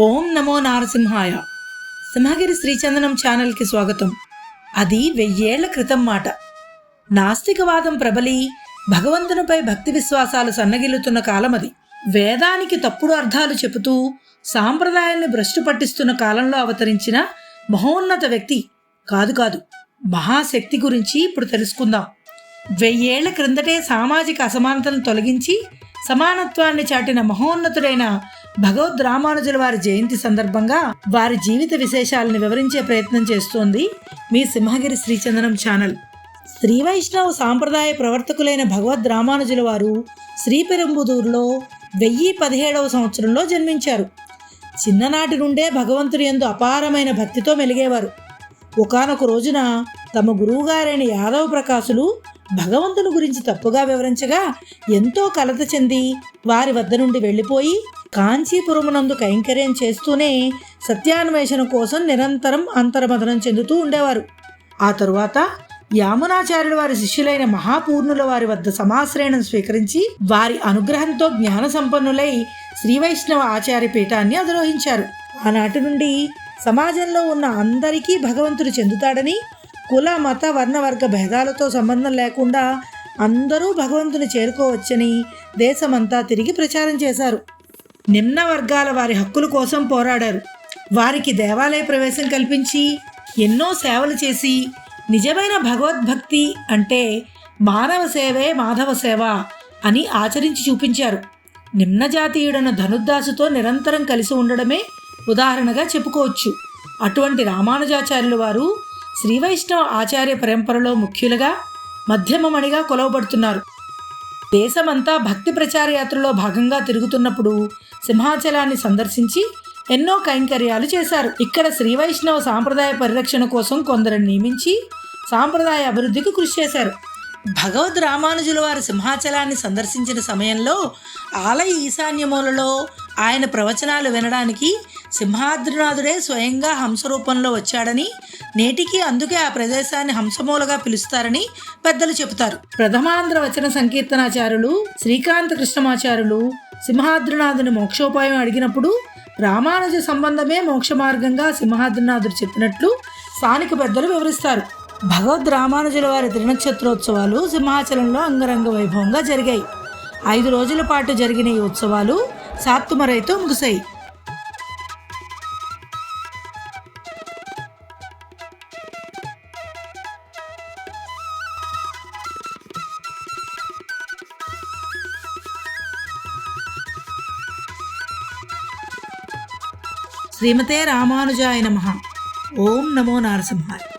ఓం నమో నారసింహాయ. సింహగిరి శ్రీచందనం ఛానల్కి స్వాగతం. అది వెయ్యేళ్ళ క్రితం మాట. నాస్తికవాదం ప్రబలి భగవంతునిపై భక్తి విశ్వాసాలు సన్నగిల్లుతున్న కాలం అది వేదానికి తప్పుడు అర్థాలు చెబుతూ సాంప్రదాయాల్ని భ్రష్టు పట్టిస్తున్న కాలంలో అవతరించిన మహోన్నత వ్యక్తి కాదు కాదు మహాశక్తి గురించి ఇప్పుడు తెలుసుకుందాం. వెయ్యేళ్ళ క్రిందటే సామాజిక అసమానతను తొలగించి సమానత్వాన్ని చాటిన మహోన్నతుడైన భగవద్ రామానుజుల వారి జయంతి సందర్భంగా వారి జీవిత విశేషాలను వివరించే ప్రయత్నం చేస్తోంది మీ సింహగిరి శ్రీచందనం ఛానల్. శ్రీ వైష్ణవ సాంప్రదాయ ప్రవర్తకులైన భగవద్ రామానుజుల వారు శ్రీపెరంబుదూరులో వెయ్యి పదిహేడవ సంవత్సరంలో జన్మించారు. చిన్ననాటి నుండే భగవంతుడి ఎందు అపారమైన భక్తితో మెలిగేవారు. ఒకానొక రోజున తమ గురువుగారైన యాదవ ప్రకాశులు భగవంతుని గురించి తప్పుగా వివరించగా ఎంతో కలత చెంది వారి వద్ద నుండి వెళ్ళిపోయి కాంచీపురమునందు కైంకర్యం చేస్తూనే సత్యాన్వేషణ కోసం నిరంతరం అంతర్మదనం చెందుతూ ఉండేవారు. ఆ తరువాత యామునాచార్యుల వారి శిష్యులైన మహాపూర్ణుల వారి వద్ద సమాశ్రయణం స్వీకరించి వారి అనుగ్రహంతో జ్ఞాన సంపన్నులై శ్రీవైష్ణవ ఆచార్య పీఠాన్ని అధిరోహించారు. ఆనాటి నుండి సమాజంలో ఉన్న అందరికీ భగవంతుడు చెందుతాడని కుల మత వర్ణవర్గ భేదాలతో సంబంధం లేకుండా అందరూ భగవంతుని చేరుకోవచ్చని దేశమంతా తిరిగి ప్రచారం చేశారు. నిమ్న వర్గాల వారి హక్కుల కోసం పోరాడారు. వారికి దేవాలయ ప్రవేశం కల్పించి ఎన్నో సేవలు చేసి నిజమైన భగవద్భక్తి అంటే మానవ సేవే మాధవ సేవ అని ఆచరించి చూపించారు. నిమ్న జాతీయుడైన ధనుర్దాసుతో నిరంతరం కలిసి ఉండడమే ఉదాహరణగా చెప్పుకోవచ్చు. అటువంటి రామానుజాచార్యుల వారు శ్రీ వైష్ణవ ఆచార్య పరంపరలో ముఖ్యులుగా మధ్యమమణిగా కొలవబడుతున్నారు. దేశమంతా భక్తి ప్రచార యాత్రలో భాగంగా తిరుగుతున్నప్పుడు సింహాచలాన్ని సందర్శించి ఎన్నో కైంకర్యాలు చేశారు. ఇక్కడ శ్రీ వైష్ణవ సాంప్రదాయ పరిరక్షణ కోసం కొందరిని నియమించి సాంప్రదాయ అభివృద్ధికి కృషి చేశారు. భగవద్ రామానుజుల వారు సింహాచలాన్ని సందర్శించిన సమయంలో ఆలయ ఈశాన్యములలో ఆయన ప్రవచనాలు వినడానికి సింహాద్రినాథుడే స్వయంగా హంస రూపంలో వచ్చాడని నేటికి అందుకే ఆ ప్రదేశాన్ని హంసమూలగా పిలుస్తారని పెద్దలు చెబుతారు. ప్రథమాంధ్ర వచన సంకీర్తనాచారులు శ్రీకాంత కృష్ణమాచారులు సింహాద్రినాథుని మోక్షోపాయం అడిగినప్పుడు రామానుజ సంబంధమే మోక్ష మార్గంగా సింహాద్రినాథుడు చెప్పినట్లు స్థానిక పెద్దలు వివరిస్తారు. భగవద్ రామానుజుల వారి త్రినక్షత్రోత్సవాలు సింహాచలంలో అంగరంగ వైభవంగా జరిగాయి. ఐదు రోజుల పాటు జరిగిన ఈ ఉత్సవాలు సాత్తుమరైతో ముగిశాయి. శ్రీమతే రామానుజాయ నమ. ఓం నమో నారసింహాయ.